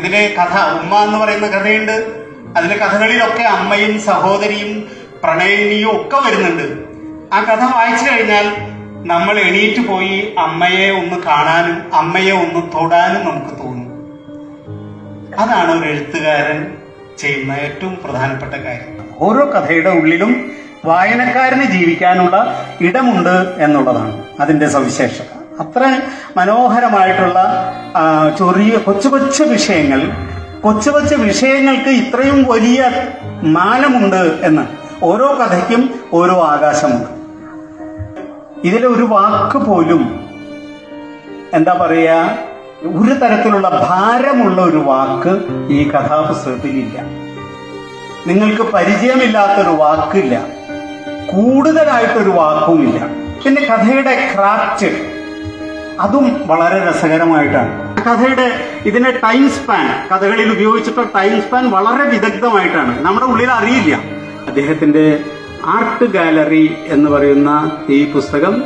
ഇതിലെ കഥ ഉമ്മ എന്ന് പറയുന്ന കഥയുണ്ട്. അതിലെ കഥകളിലൊക്കെ അമ്മയും സഹോദരിയും പ്രണയിനിയും ഒക്കെ വരുന്നുണ്ട്. ആ കഥ വായിച്ചു കഴിഞ്ഞാൽ നമ്മൾ എണീറ്റ് പോയി അമ്മയെ ഒന്ന് കാണാനും അമ്മയെ ഒന്ന് തൊടാനും നമുക്ക് തോന്നും. അതാണ് ഒരു എഴുത്തുകാരൻ ചെയ്യുന്ന ഏറ്റവും പ്രധാനപ്പെട്ട കാര്യം. ഓരോ കഥയുടെ ഉള്ളിലും വായനക്കാരന് ജീവിക്കാനുള്ള ഇടമുണ്ട് എന്നുള്ളതാണ് അതിന്റെ സവിശേഷത. അത്ര മനോഹരമായിട്ടുള്ള ചെറിയ കൊച്ചു കൊച്ചു വിഷയങ്ങൾ. കൊച്ചു കൊച്ചു വിഷയങ്ങൾക്ക് ഇത്രയും വലിയ മാനമുണ്ട് എന്ന് ഓരോ കഥയ്ക്കും ഓരോ ആകാശമുണ്ട്. ഇതിലെ ഒരു വാക്ക് പോലും എന്താ പറയുക ഒരു തരത്തിലുള്ള ഭാരമുള്ള ഒരു വാക്ക് ഈ കഥാപുസ്തകത്തിലില്ല. നിങ്ങൾക്ക് പരിചയമില്ലാത്തൊരു വാക്കില്ല. കൂടുതലായിട്ടൊരു വാക്കുമില്ല. പിന്നെ കഥയുടെ ക്രാഫ്റ്റ് അതും വളരെ രസകരമായിട്ടാണ്. കഥയുടെ ഇതിന്റെ ടൈം സ്പാൻ കഥകളിൽ ഉപയോഗിച്ചിട്ടുള്ള ടൈം സ്പാൻ വളരെ വിദഗ്ധമായിട്ടാണ്. നമ്മുടെ ഉള്ളിൽ അറിയില്ല. അദ്ദേഹത്തിന്റെ ആർട്ട് ഗാലറി എന്ന് പറയുന്ന ഈ പുസ്തകം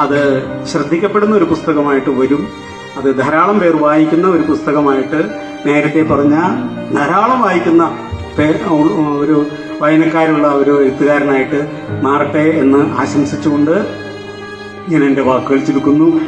അത് ശ്രദ്ധിക്കപ്പെടുന്ന ഒരു പുസ്തകമായിട്ട് വരും. അത് ധാരാളം പേർ വായിക്കുന്ന ഒരു പുസ്തകമായിട്ട് നേരത്തെ പറഞ്ഞ ധാരാളം വായിക്കുന്ന ഒരു വായനക്കാരുള്ള ഒരു എഴുത്തുകാരനായിട്ട് മാറട്ടെ എന്ന് ആശംസിച്ചുകൊണ്ട് ഞാൻ എന്റെ വാക്കുകൾ ചുരുക്കുന്നു.